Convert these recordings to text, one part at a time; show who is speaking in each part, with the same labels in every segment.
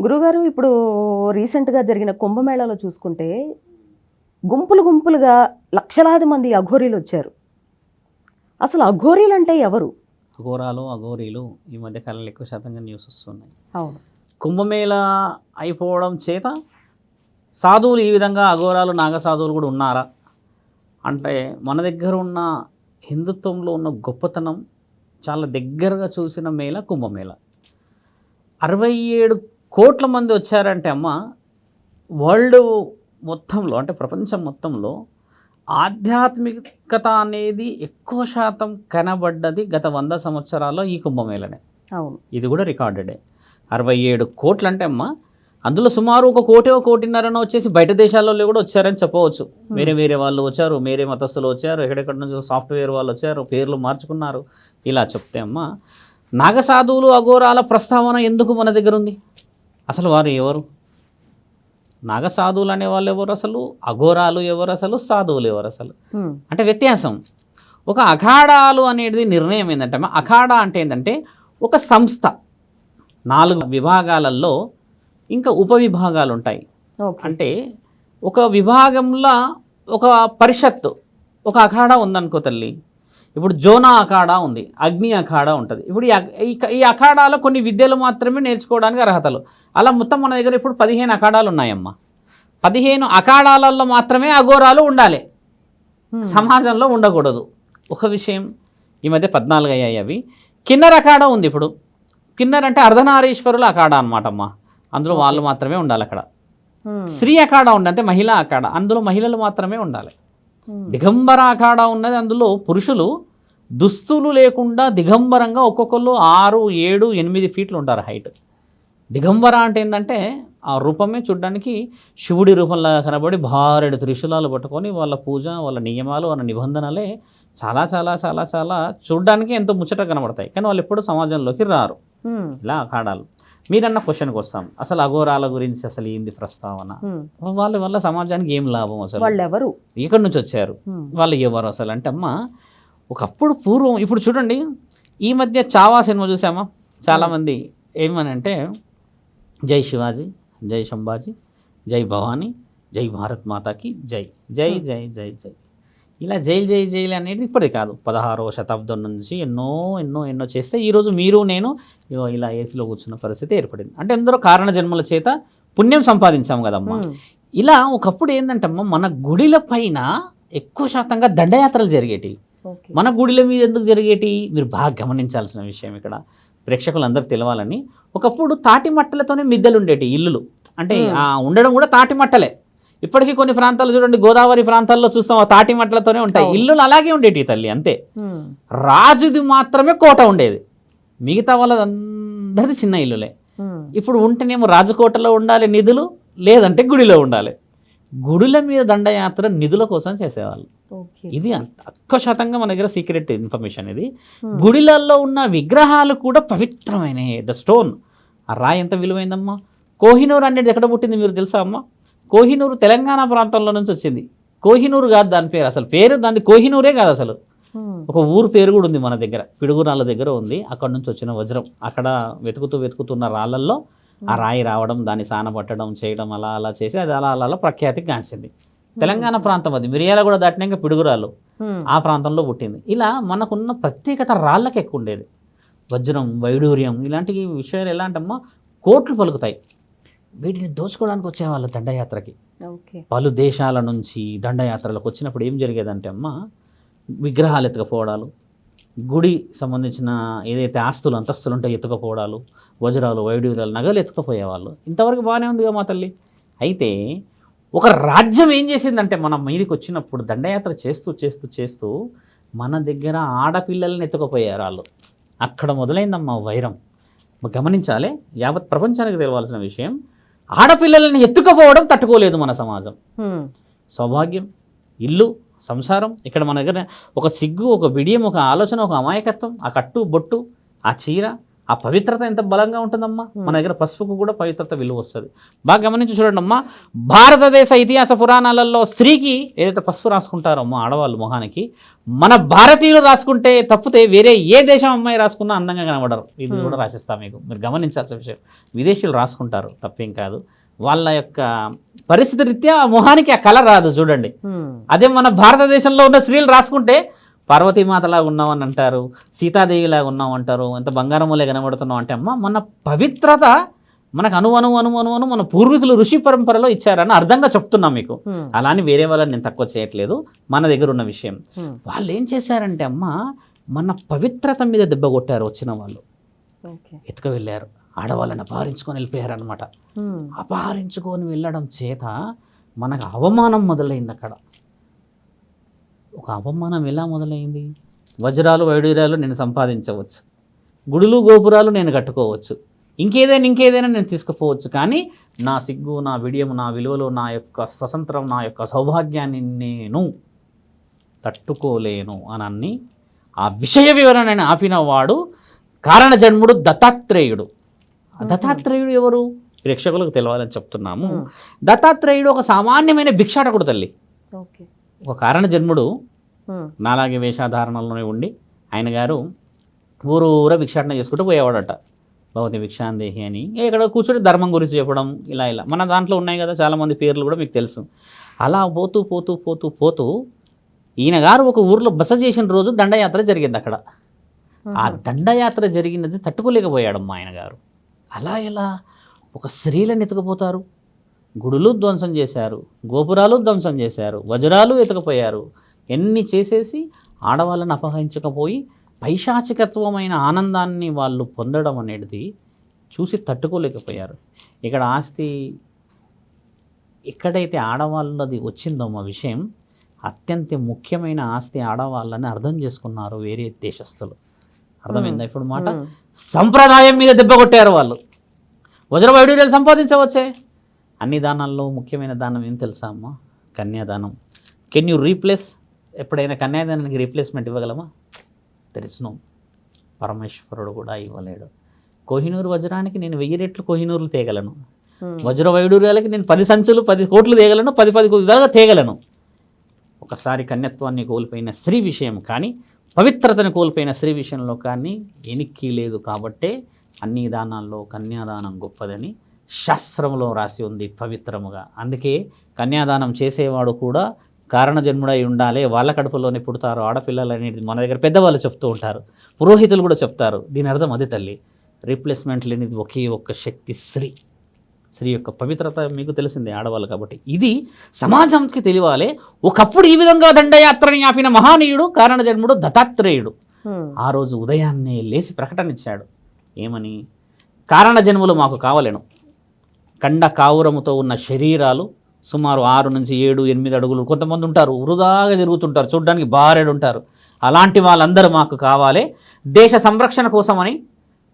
Speaker 1: గురుగారు ఇప్పుడు రీసెంట్గా జరిగిన కుంభమేళాలో చూసుకుంటే గుంపులు గుంపులుగా లక్షలాది మంది అఘోరీలు వచ్చారు. అసలు అఘోరీలు అంటే ఎవరు?
Speaker 2: అఘోరాలు అఘోరీలు ఈ మధ్య కాలంలో ఎక్కువ శాతంగా న్యూస్ వస్తున్నాయి.
Speaker 1: అవును.
Speaker 2: కుంభమేళ అయిపోవడం చేత సాధువులు ఈ విధంగా అఘోరాలు నాగసాధువులు కూడా ఉన్నారా? అంటే మన దగ్గర ఉన్న హిందుత్వంలో ఉన్న గొప్పతనం చాలా దగ్గరగా చూసిన మేళ కుంభమేళ. అరవై ఏడు కోట్ల మంది వచ్చారంటే అమ్మ వరల్డ్ మొత్తంలో అంటే ప్రపంచం మొత్తంలో ఆధ్యాత్మికత అనేది ఎక్కువ శాతం కనబడ్డది గత వంద సంవత్సరాల్లో ఈ కుంభమేళనే.
Speaker 1: అవును.
Speaker 2: ఇది కూడా రికార్డెడే. అరవై ఏడు కోట్లు అంటే అమ్మ అందులో సుమారు ఒక కోటి ఒక కోటిన్నరన వచ్చేసి బయట దేశాలలో కూడా వచ్చారని చెప్పవచ్చు. వేరే వేరే వాళ్ళు వచ్చారు వేరే మతస్థులు వచ్చారు ఎక్కడెక్కడ నుంచి సాఫ్ట్వేర్ వాళ్ళు వచ్చారు పేర్లు మార్చుకున్నారు. ఇలా చెప్తే అమ్మ నాగసాధువులు అఘోరాల ప్రస్తావన ఎందుకు మన దగ్గర ఉంది అసలు వారు ఎవరు? నాగసాధువులు అనే వాళ్ళు ఎవరు అసలు? అఘోరాలు ఎవరు అసలు? సాధువులు ఎవరు అసలు. అంటే వ్యత్యాసం. ఒక అఖాడాలు అనేది నిర్ణయం ఏంటంటే అఖాడా అంటే ఏంటంటే ఒక సంస్థ. నాలుగు విభాగాలలో ఇంకా ఉపవిభాగాలు ఉంటాయి. అంటే ఒక విభాగంలో ఒక పరిషత్తు ఒక అఖాడా ఉందనుకో తల్లి ఇప్పుడు జోనా అఖాడా ఉంది అగ్ని అఖాడా ఉంటుంది. ఇప్పుడు ఈ అఖాడాలో కొన్ని విద్యలు మాత్రమే నేర్చుకోవడానికి అర్హతలు. అలా మొత్తం మన దగ్గర ఇప్పుడు పదిహేను అఖాడాలు ఉన్నాయమ్మా. పదిహేను అఖాడాలలో మాత్రమే అఘోరాలు ఉండాలి. సమాజంలో ఉండకూడదు. ఒక విషయం ఈ మధ్య పద్నాలుగు అయ్యాయి అవి. కిన్నర్ అఖాడా ఉంది ఇప్పుడు. కిన్నర్ అంటే అర్ధనారీశ్వరుల అఖాడా అనమాట అమ్మ అందులో వాళ్ళు మాత్రమే ఉండాలి అక్కడ. స్త్రీ అఖాడా ఉంది అంటే మహిళా అఖాడా. అందులో మహిళలు మాత్రమే ఉండాలి. దిగంబర అఖాడా ఉన్నది అందులో పురుషులు దుస్తులు లేకుండా దిగంబరంగా ఒక్కొక్కరు ఆరు ఏడు ఎనిమిది ఫీట్లు ఉంటారు హైట్. దిగంబర అంటే ఏంటంటే ఆ రూపమే చూడడానికి శివుడి రూపంలా కనబడి భారెడు త్రిశూలాలు పట్టుకొని వాళ్ళ పూజ వాళ్ళ నియమాలు వాళ్ళ నిబంధనలే చాలా చాలా చాలా చాలా చూడడానికి ఎంతో ముచ్చట కనబడతాయి. కానీ వాళ్ళు ఎప్పుడు సమాజంలోకి రారు. ఇలా అఖాడాలు మీరన్న క్వశ్చన్కి వస్తాం. అసలు అఘోరాల గురించి అసలు ఏంది ప్రస్తావన. వాళ్ళ వల్ల సమాజానికి ఏం లాభం అసలు?
Speaker 1: వాళ్ళు ఎవరు
Speaker 2: ఎక్కడి నుంచి వచ్చారు. వాళ్ళు ఎవరు అసలు? అంటే అమ్మ ఒకప్పుడు పూర్వం ఇప్పుడు చూడండి ఈ మధ్య చావా సినిమా చూసామా? చాలామంది ఏమని అంటే జై శివాజీ జై శంభాజీ జై భవానీ జై భారత్ మాతాకి జై జై జై జై జై. ఇలా జై జై జైలు అనేది ఇప్పటిది కాదు. పదహారవ శతాబ్దం నుంచి ఎన్నో ఎన్నో ఎన్నో చేస్తే ఈరోజు మీరు నేను ఇలా ఏసీలో కూర్చున్న పరిస్థితి ఏర్పడింది. అంటే ఎందరో కారణ జన్మల చేత పుణ్యం సంపాదించాం కదమ్మా.
Speaker 1: హ్మ్.
Speaker 2: ఇలా ఒకప్పుడు ఏంటంటమ్మా మన గుడిల పైన ఎక్కువ శాతంగా దండయాత్రలు జరిగేటివి. మన గుడిల మీద ఎందుకు జరిగేటి? మీరు బాగా గమనించాల్సిన విషయం ఇక్కడ. ప్రేక్షకులందరూ తెలవాలని. ఒకప్పుడు తాటి మట్టలతోనే మిద్దెలు ఉండేటి ఇల్లులు. అంటే ఆ ఉండడం కూడా తాటి మట్టలే. ఇప్పటికీ కొన్ని ప్రాంతాలు చూడండి గోదావరి ప్రాంతాల్లో చూస్తాం ఆ తాటి మట్టలతోనే ఉంటాయి. ఇల్లులు అలాగే ఉండేటి తల్లి అంతే.
Speaker 1: హ్మ్.
Speaker 2: రాజుది మాత్రమే కోట ఉండేది. మిగతా వాళ్ళదందరిది చిన్న ఇల్లులే.
Speaker 1: హ్మ్.
Speaker 2: ఇప్పుడు ఉంటేనేమో రాజకోటలో ఉండాలి నిధులు లేదంటే గుడిలో ఉండాలి. గుడుల మీద దండయాత్ర నిధుల కోసం చేసేవాళ్ళు. ఇది అంత తక్కువ శాతంగా మన దగ్గర సీక్రెట్ ఇన్ఫర్మేషన్ ఇది. గుడిలల్లో ఉన్న విగ్రహాలు కూడా పవిత్రమైనవి ద స్టోన్. ఆ రాయి ఎంత విలువైందమ్మా? కోహినూర్ అనేది ఎక్కడ పుట్టింది మీరు తెలుసా అమ్మా? కోహినూరు తెలంగాణ ప్రాంతంలో నుంచి వచ్చింది. కోహినూరు కాదు దాని పేరు. అసలు పేరు దాని కోహినూరే కాదు అసలు.
Speaker 1: హ్మ్.
Speaker 2: ఒక ఊరు పేరు కూడా ఉంది మన దగ్గర. పిడుగురాళ్ళ దగ్గర ఉంది. అక్కడ నుంచి వచ్చిన వజ్రం. అక్కడ వెతుకుతూ వెతుకుతున్న రాళ్ళల్లో ఆ రాయి రావడం దాన్ని సానబట్టడం చేయడం అలా అలా చేసి అది అలా అలా అలా ప్రఖ్యాతికి గాంచింది. తెలంగాణ ప్రాంతం అది. మిరియాల కూడా దాటినాక పిడుగురాళ్ళు.
Speaker 1: హ్మ్.
Speaker 2: ఆ ప్రాంతంలో పుట్టింది. ఇలా మనకున్న ప్రత్యేకత రాళ్ళకి ఎక్కువ ఉండేది. వజ్రం వైడూర్యం ఇలాంటి విషయాలు ఎలాంటమ్మా కోట్లు పలుకుతాయి. వీటిని దోచుకోవడానికి వచ్చేవాళ్ళు దండయాత్రకి. పలు దేశాల నుంచి దండయాత్రలకు వచ్చినప్పుడు ఏం జరిగేదంటే అమ్మ విగ్రహాలు ఎత్తుకపోవడాలు గుడి సంబంధించిన ఏదైతే ఆస్తులు అంతస్తులు ఉంటాయో ఎత్తుకపోవడాలు వజ్రాలు వైడూర్యాలు నగలు ఎత్తుకపోయేవాళ్ళు. ఇంతవరకు బాగానే ఉందిగా మా తల్లి. అయితే ఒక రాజ్యం ఏం చేసిందంటే మన మీదికి వచ్చినప్పుడు దండయాత్ర చేస్తూ చేస్తూ చేస్తూ మన దగ్గర ఆడపిల్లల్ని ఎత్తుకుపోయారు వాళ్ళు. అక్కడ మొదలైందమ్మా వైరం. గమనించాలి యావత్ ప్రపంచానికి తెలవాల్సిన విషయం ఆడపిల్లల్ని ఎత్తుకుపోవడం తట్టుకోలేదు మన సమాజం. సౌభాగ్యం ఇల్లు సంసారం ఇక్కడ మన దగ్గర ఒక సిగ్గు ఒక బిడియం ఒక ఆలోచన ఒక అమాయకత్వం ఆ కట్టు బొట్టు ఆ చీర ఆ పవిత్రత ఎంత బలంగా ఉంటుందమ్మా? మన దగ్గర పసుపుకు కూడా పవిత్రత విలువ వస్తుంది. బాగా గమనించి చూడండి అమ్మా భారతదేశ ఇతిహాస పురాణాలలో స్త్రీకి ఏదైతే పసుపు రాసుకుంటారో అమ్మా ఆడవాళ్ళు మొహానికి మన భారతీయులు రాసుకుంటే తప్పితే వేరే ఏ దేశం అమ్మాయి రాసుకున్నా అందంగా కనబడరు. ఇది కూడా రాసిస్తాం మీకు. మీరు గమనించాల్సిన విషయం. విదేశీయులు రాసుకుంటారు తప్పేం కాదు. వాళ్ళ యొక్క పరిస్థితి రీత్యా ఆ మొహానికి ఆ కలర్ రాదు చూడండి. అదే మన భారతదేశంలో ఉన్న స్త్రీలు రాసుకుంటే పార్వతీమాతలాగా ఉన్నామని అంటారు సీతాదేవిలాగా ఉన్నాం అంటారు ఎంత బంగారం వల్లే కనబడుతున్నాం అంటే అమ్మ మన పవిత్రత మనకు అను అను అను అను అను మన పూర్వీకులు ఋషి పరంపరలో ఇచ్చారని అర్థంగా చెప్తున్నాం మీకు. అలా అని వేరే వాళ్ళని నేను తక్కువ చేయట్లేదు మన దగ్గర ఉన్న విషయం. వాళ్ళు ఏం చేశారంటే అమ్మ మన పవిత్రత మీద దెబ్బ కొట్టారు వచ్చిన వాళ్ళు. ఎత్తుక వెళ్ళారు ఆడవాళ్ళని అపహరించుకొని వెళ్ళిపోయారనమాట. అపహరించుకొని వెళ్ళడం చేత మనకు అవమానం మొదలైంది అక్కడ ఒక అవమానం ఎలా మొదలైంది? వజ్రాలు వైడూర్యాలు నేను సంపాదించవచ్చు. గుడులు గోపురాలు నేను కట్టుకోవచ్చు. ఇంకేదైనా ఇంకేదైనా నేను తీసుకుపోవచ్చు. కానీ నా సిగ్గు నా విడియం నా విలువలు నా యొక్క స్వతంత్రం నా యొక్క సౌభాగ్యాన్ని నేను తట్టుకోలేను అని అన్ని ఆ విషయ వివరణని ఆపిన వాడు కారణ జన్ముడు దత్తాత్రేయుడు. ఆ దత్తాత్రేయుడు ఎవరు? ప్రేక్షకులకు తెలవాలని చెప్తున్నాము. దత్తాత్రేయుడు ఒక సామాన్యమైన భిక్షాటకుడు తల్లి.
Speaker 1: ఓకే.
Speaker 2: ఒక కారణ జన్ముడు
Speaker 1: హ్మ్.
Speaker 2: నాలాగే వేషధారణలోనే ఉండి ఆయన గారు ఊరూర భిక్షాటన చేసుకుంటూ పోయేవాడట. భగవతి భిక్షాందేహి అని. ఇక్కడ కూర్చొని ధర్మం గురించి చెప్పడం ఇలా ఇలా. మన దాంట్లో ఉన్నాయి కదా చాలామంది పేర్లు కూడా మీకు తెలుసు. అలా పోతూ పోతూ పోతూ పోతూ ఈయన గారు ఒక ఊర్లో బస చేసిన రోజు దండయాత్ర జరిగింది అక్కడ. ఆ దండయాత్ర జరిగినది తట్టుకోలేకపోయాడమ్మా ఆయన గారు. అలా ఎలా ఒక స్త్రీలను ఎత్తుకుపోతారు గుడులు ధ్వంసం చేశారు. గోపురాలు ధ్వంసం చేశారు. వజ్రాలు ఎత్తుకుపోయారు. ఎన్ని చేసేసి ఆడవాళ్ళని అపహరించకపోయి పైశాచికత్వమైన ఆనందాన్ని వాళ్ళు పొందడం అనేది చూసి తట్టుకోలేకపోయారు. ఇక్కడ ఆస్తి ఎక్కడైతే ఆడవాళ్ళది వచ్చిందో మా విషయం అత్యంత ముఖ్యమైన ఆస్తి ఆడవాళ్ళని అర్థం చేసుకున్నారు వేరే దేశస్తులు అర్థమైందా ఇప్పుడు మాట. సంప్రదాయం మీద దెబ్బ కొట్టారు వాళ్ళు. వజ్ర వైడూర్యాలు సంపాదించవచ్చే? అన్ని దానాల్లో ముఖ్యమైన దానం ఏం తెలుసా అమ్మా? కన్యాదానం. కెన్ యూ రీప్లేస్ ఎప్పుడైనా కన్యాదానానికి రీప్లేస్మెంట్ ఇవ్వగలమా? తెలుసును పరమేశ్వరుడు కూడా ఇవ్వలేడు. కోహినూరు వజ్రానికి నేను వెయ్యి రెట్లు కోహినూరులు తేగలను.
Speaker 1: హ్మ్.
Speaker 2: వజ్ర వైడూర్యాలకి నేను పది సంచులు పది కోట్లు తేగలను పది పది విధాలుగా తేగలను. ఒకసారి కన్యత్వాన్ని కోల్పోయిన స్త్రీ విషయం కానీ పవిత్రతను కోల్పోయిన స్త్రీ విషయంలో కానీ ఎనిక్కి లేదు కాబట్టే అన్ని దానాల్లో కన్యాదానం గొప్పదని శాస్త్రంలో రాసి ఉంది పవిత్రముగా. అందుకే కన్యాదానం చేసేవాడు కూడా కారణజన్ముడై ఉండాలి. వాళ్ళ కడుపులోనే పుడతారు. ఆడపిల్లలు అనేది మన దగ్గర పెద్దవాళ్ళు చెప్తూ ఉంటారు. పురోహితులు కూడా చెప్తారు. దీని అర్థం అది తల్లి. రీప్లేస్మెంట్ లేనిది ఒకే ఒక్క శక్తి స్త్రీ. స్త్రీ యొక్క పవిత్రత మీకు తెలిసిందే ఆడవాళ్ళు కాబట్టి. ఇది సమాజంకి తెలియాలి. ఒకప్పుడు ఈ విధంగా దండయాత్రని ఆపిన మహానీయుడు కారణజన్ముడు దత్తాత్రేయుడు.
Speaker 1: హ్మ్.
Speaker 2: ఆ రోజు ఉదయాన్నే లేచి ప్రకటన ఇచ్చాడు. ఏమని? కారణ జన్మలు మాకు కావలేను. కండ కావురముతో ఉన్న శరీరాలు సుమారు ఆరు నుంచి ఏడు ఎనిమిది అడుగులు. కొంతమంది ఉంటారు వృధాగా తిరుగుతుంటారు చూడ్డానికి బారెడు ఉంటారు. అలాంటి వాళ్ళందరూ మాకు కావాలి. దేశ సంరక్షణ కోసమని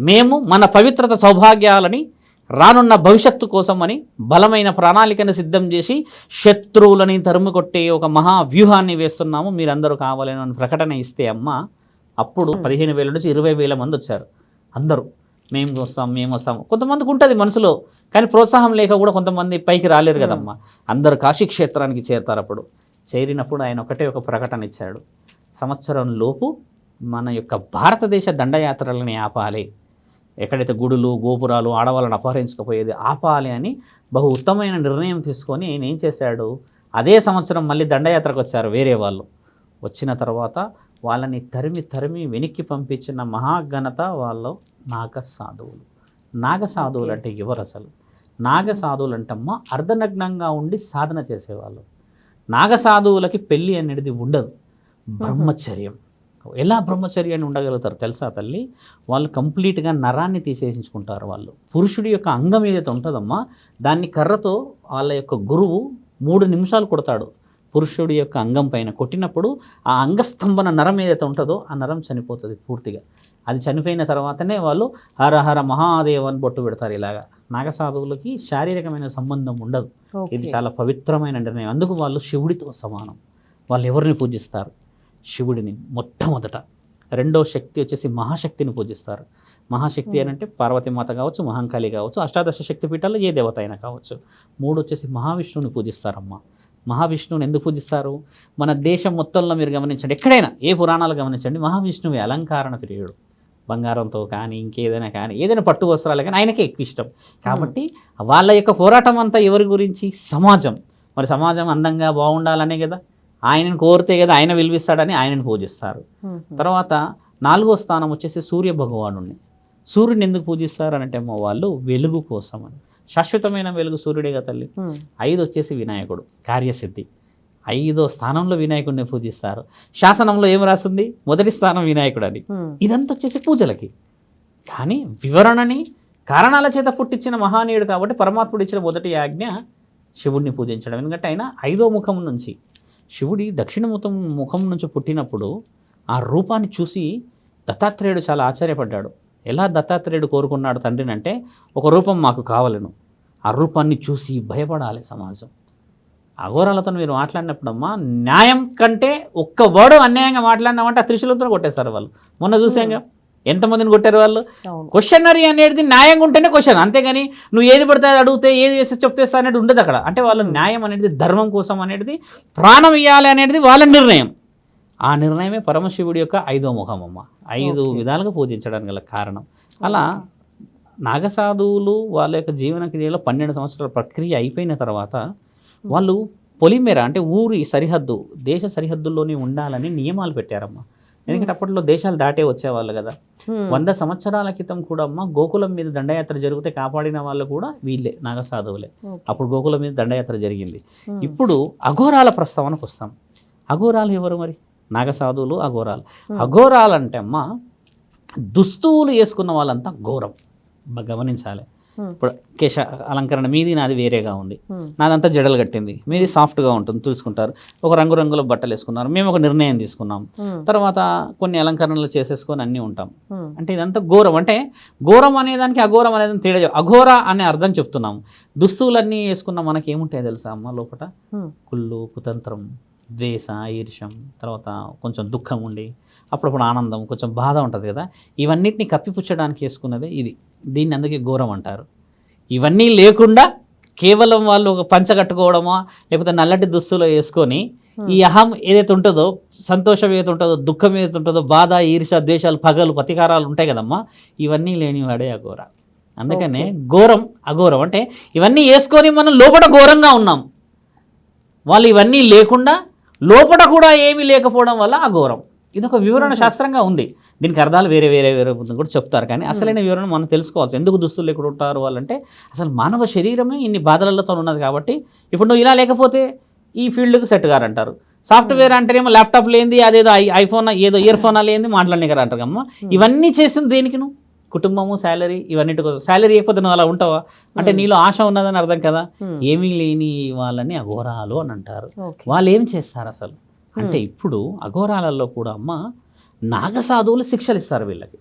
Speaker 2: మేము మన పవిత్రత సౌభాగ్యాలని రానున్న భవిష్యత్తు కోసమని బలమైన ప్రణాళికను సిద్ధం చేసి శత్రువులని తరుముకొట్టే ఒక మహా వ్యూహాన్ని వేస్తున్నాము. మీరందరూ కావాలని అని ప్రకటన ఇస్తే అమ్మ అప్పుడు పదిహేను వేల నుంచి ఇరవై వేల మంది వచ్చారు. అందరూ. మేము వస్తాం మేము వస్తాము కొంతమందికి ఉంటుంది మనసులో కానీ ప్రోత్సాహం లేక కూడా కొంతమంది పైకి రాలేరు కదమ్మా. అందరు కాశీ క్షేత్రానికి చేరుతారు అప్పుడు చేరినప్పుడు ఆయన ఒకటే ఒక ప్రకటన ఇచ్చాడు. సంవత్సరం లోపు మన యొక్క భారతదేశ దండయాత్రలని ఆపాలి. ఎక్కడైతే గుడులు గోపురాలు ఆడవాళ్ళని అపహరించకపోయేది ఆపాలి అని బహు ఉత్తమమైన నిర్ణయం తీసుకొని ఆయన ఏం చేశాడు? అదే సంవత్సరం మళ్ళీ దండయాత్రకు వచ్చారు వేరే వాళ్ళు. వచ్చిన తర్వాత వాళ్ళని తరిమి తరిమి వెనక్కి పంపించిన మహాఘనత వాళ్ళు నాగ సాధువులు. నాగ సాధువులు అంటే ఎవరు అసలు? నాగసాధువులు అంటమ్మ అర్ధనగ్నంగా ఉండి సాధన చేసేవాళ్ళు. నాగసాధువులకి పెళ్ళి అనేది ఉండదు. బ్రహ్మచర్యం. ఎలా బ్రహ్మచర్యాన్ని ఉండగలుగుతారు తెలుసా తల్లి? వాళ్ళు కంప్లీట్గా నరాన్ని తీసేసించుకుంటారు వాళ్ళు. పురుషుడి యొక్క అంగం ఏదైతే ఉంటుందమ్మా దాన్ని కర్రతో వాళ్ళ యొక్క గురువు మూడు నిమిషాలు కొడతాడు. పురుషుడి యొక్క అంగం పైన కొట్టినప్పుడు ఆ అంగస్తంభన నరం ఏదైతే ఉంటుందో ఆ నరం చనిపోతుంది పూర్తిగా. అది చనిపోయిన తర్వాతనే వాళ్ళు హర హర మహాదేవ్ అని బొట్టు పెడతారు ఇలాగా. నాగసాధువులకి శారీరకమైన సంబంధం ఉండదు. ఇది. చాలా పవిత్రమైన నిర్ణయం. అందుకు వాళ్ళు శివుడితో సమానం. వాళ్ళు ఎవరిని పూజిస్తారు? శివుడిని మొట్టమొదట. రెండో శక్తి వచ్చేసి మహాశక్తిని పూజిస్తారు. మహాశక్తి అని అంటే పార్వతీమాత కావచ్చు మహాంకాళి కావచ్చు అష్టాదశ శక్తి పీఠాల్లో ఏ దేవత అయినా కావచ్చు. మూడు వచ్చేసి మహావిష్ణువుని పూజిస్తారమ్మా. మహావిష్ణువుని ఎందుకు పూజిస్తారు? మన దేశం మొత్తంలో మీరు గమనించండి. ఎక్కడైనా ఏ పురాణాలు గమనించండి. మహావిష్ణువు అలంకరణ ప్రియుడు. బంగారంతో కానీ ఇంకేదైనా కానీ ఏదైనా పట్టు వస్త్రాలు కానీ ఆయనకే ఎక్కువ ఇష్టం. కాబట్టి వాళ్ళ యొక్క పోరాటం అంతా ఎవరి గురించి? సమాజం. మరి సమాజం అందంగా బాగుండాలనే కదా. ఆయనను కోరితే కదా ఆయన విలువిస్తాడని ఆయనను పూజిస్తారు. తర్వాత నాలుగో స్థానం వచ్చేసి సూర్య భగవానుడిని సూర్యుని ఎందుకు పూజిస్తారు అంటే అమ్మ వాళ్ళు వెలుగు కోసం అని శాశ్వతమైన వెలుగు సూర్యుడేగా తల్లి. ఐదు వచ్చేసి వినాయకుడు కార్యసిద్ధి. ఐదో స్థానంలో వినాయకుడిని పూజిస్తారు. శాసనంలో ఏం రాస్తుంది మొదటి స్థానం వినాయకుడు అని ఇదంతా వచ్చేసి పూజలకి. కానీ వివరణని కారణాల చేత పుట్టించిన మహానీయుడు కాబట్టి పరమాత్ముడు ఇచ్చిన మొదటి ఆజ్ఞ శివుడిని పూజించడం. ఎందుకంటే ఆయన ఐదో ముఖం నుంచి శివుడి దక్షిణ ముఖం ముఖం నుంచి పుట్టినప్పుడు ఆ రూపాన్ని చూసి దత్తాత్రేయుడు చాలా ఆశ్చర్యపడ్డాడు. ఎలా దత్తాత్రేయుడు కోరుకున్నాడు తండ్రిని అంటే ఒక రూపం మాకు కావాలను. ఆ రూపాన్ని చూసి భయపడాలి సమాజం. అఘోరాలతో మీరు మాట్లాడినప్పుడమ్మా న్యాయం కంటే ఒక్క వర్డ్ అన్యాయంగా మాట్లాడినామంటే ఆ త్రిశూలంతో కొట్టేస్తారు వాళ్ళు. మొన్న చూసాంగా ఎంతమందిని కొట్టారు వాళ్ళు? క్వశ్చనరీ అనేది న్యాయంగా ఉంటేనే క్వశ్చన్ అంతేగాని నువ్వు ఏది పడితే అడిగితే ఏది చేసి చెప్తేస్తా అనేది ఉండదు అక్కడ. అంటే వాళ్ళ న్యాయం అనేది ధర్మం కోసం అనేది ప్రాణం ఇవ్వాలి అనేది వాళ్ళ నిర్ణయం. ఆ నిర్ణయమే పరమశివుడి యొక్క ఐదో ముఖం అమ్మ. ఐదు. విధాలుగా పూజించడానికి గల కారణం. అలా నాగసాధువులు వాళ్ళ యొక్క జీవన క్రియలో పన్నెండు సంవత్సరాల ప్రక్రియ అయిపోయిన తర్వాత వాళ్ళు పొలిమేర అంటే ఊరి సరిహద్దు దేశ సరిహద్దుల్లోనే ఉండాలని నియమాలు పెట్టారమ్మా. ఎందుకంటే అప్పట్లో దేశాలు దాటే వచ్చేవాళ్ళు కదా. వంద సంవత్సరాల క్రితం కూడా అమ్మ గోకులం మీద దండయాత్ర జరిగితే కాపాడిన వాళ్ళు కూడా వీళ్ళే నాగసాధువులే. అప్పుడు గోకులం మీద దండయాత్ర జరిగింది. ఇప్పుడు అఘోరాల ప్రస్తావనకు వస్తాం. అఘోరాలు ఎవరు మరి? నాగసాధువులు అఘోరాలు. అఘోరాలు అంటే అమ్మ దుస్తువులు వేసుకున్న వాళ్ళంతా ఘోరం. గమనించాలి. ఇప్పుడు కేశ అలంకరణ మీది నాది వేరేగా ఉంది. నాదంతా జడలు కట్టింది. మీది సాఫ్ట్గా ఉంటుంది చూసుకుంటారు ఒక రంగురంగుల బట్టలు వేసుకున్నారు. మేము ఒక నిర్ణయం తీసుకున్నాం. తర్వాత కొన్ని అలంకరణలు చేసేసుకొని అన్నీ ఉంటాం. అంటే ఇదంతా ఘోరం. అంటే ఘోరం అనేదానికి అఘోరం అనేది తేడా అఘోర అనే అర్థం చెప్తున్నాం. దుస్తువులన్నీ వేసుకున్న మనకి ఏముంటాయి తెలుసా అమ్మ లోపల కుళ్ళు కుతంత్రం ద్వేష ఈర్ష్యం తర్వాత కొంచెం దుఃఖం ఉండి అప్పుడప్పుడు ఆనందం కొంచెం బాధ ఉంటుంది కదా? ఇవన్నిటిని కప్పిపుచ్చడానికి వేసుకున్నదే ఇది. దీన్ని అందుకే ఘోరం అంటారు. ఇవన్నీ లేకుండా కేవలం వాళ్ళు ఒక పంచ కట్టుకోవడమో లేకపోతే నల్లటి దుస్తులు వేసుకొని ఈ అహం ఏదైతే ఉంటుందో సంతోషం ఏదైతే ఉంటుందో దుఃఖం ఏదైతే ఉంటుందో బాధ ఈర్ష ద్వేషాలు పగలు ప్రతీకారాలు ఉంటాయి కదమ్మా ఇవన్నీ లేనివాడే అఘోర. అందుకనే ఘోరం అఘోరం. అంటే ఇవన్నీ వేసుకొని మనం లోపల ఘోరంగా ఉన్నాం. వాళ్ళు ఇవన్నీ లేకుండా లోపల కూడా ఏమీ లేకపోవడం వల్ల అఘోరం. ఇది ఒక వివరణ శాస్త్రంగా ఉంది. దీనికి అర్థాలు వేరే వేరే వేరే కూడా చెప్తారు. కానీ అసలైన వివరణ మనం తెలుసుకోవాల్సి ఎందుకు దుస్తులు లేకుండా ఉంటారు వాళ్ళంటే అసలు మానవ శరీరమే ఇన్ని బాధలతో ఉన్నది కాబట్టి ఇప్పుడు నువ్వు ఇలా లేకపోతే ఈ ఫీల్డ్కి సెట్ గారంటారు సాఫ్ట్వేర్ అంటేనేమో ల్యాప్టాప్ లేనిది అదేదో ఐ ఐఫోన్ ఏదో ఇయర్ ఫోన్ లేనిది మాట్లాడలేకరా అంటారు అమ్మ. ఇవన్నీ చేసింది దేనికి నువ్వు? కుటుంబము శాలరీ ఇవన్నిటి కోసం. శాలరీ ఇవ్వకపోతే నువ్వు అలా ఉంటావా? అంటే నీలో ఆశ ఉన్నదని అర్థం కదా? ఏమీ లేని వాళ్ళని అఘోరాలు అని అంటారు. వాళ్ళు ఏం చేస్తారు అసలు? అంటే ఇప్పుడు అఘోరాలలో కూడా అమ్మ నాగసాధువులు శిక్షలు ఇస్తారు వీళ్ళకి.